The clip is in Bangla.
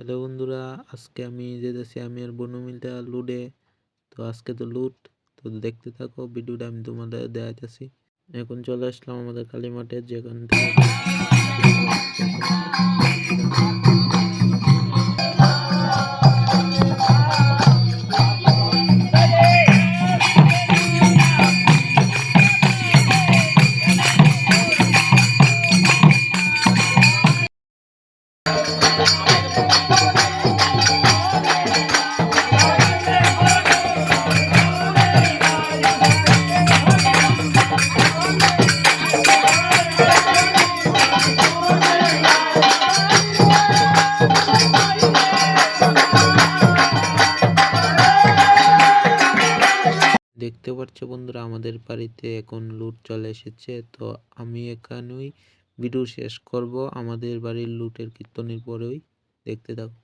হ্যালো বন্ধুরা, আজকে আমি যেতেছি, আমি আর বনু মিলটা লুডে। তো আজকে তো লুট, তো দেখতে থাকো, ভিডিওটা আমি তোমাদের দেখাইতেছি। এখন চলে আসলাম আমাদের কালী মাঠে, যেখান থেকে দেখতে পাচ্ছ বন্ধুরা, আমাদের বাড়িতে এখন লুট চলে এসেছে। তো আমি এখানেই ভিডিও শেষ করব। আমাদের বাড়ির লুটের কীর্তনের পরেই দেখতে থাকো।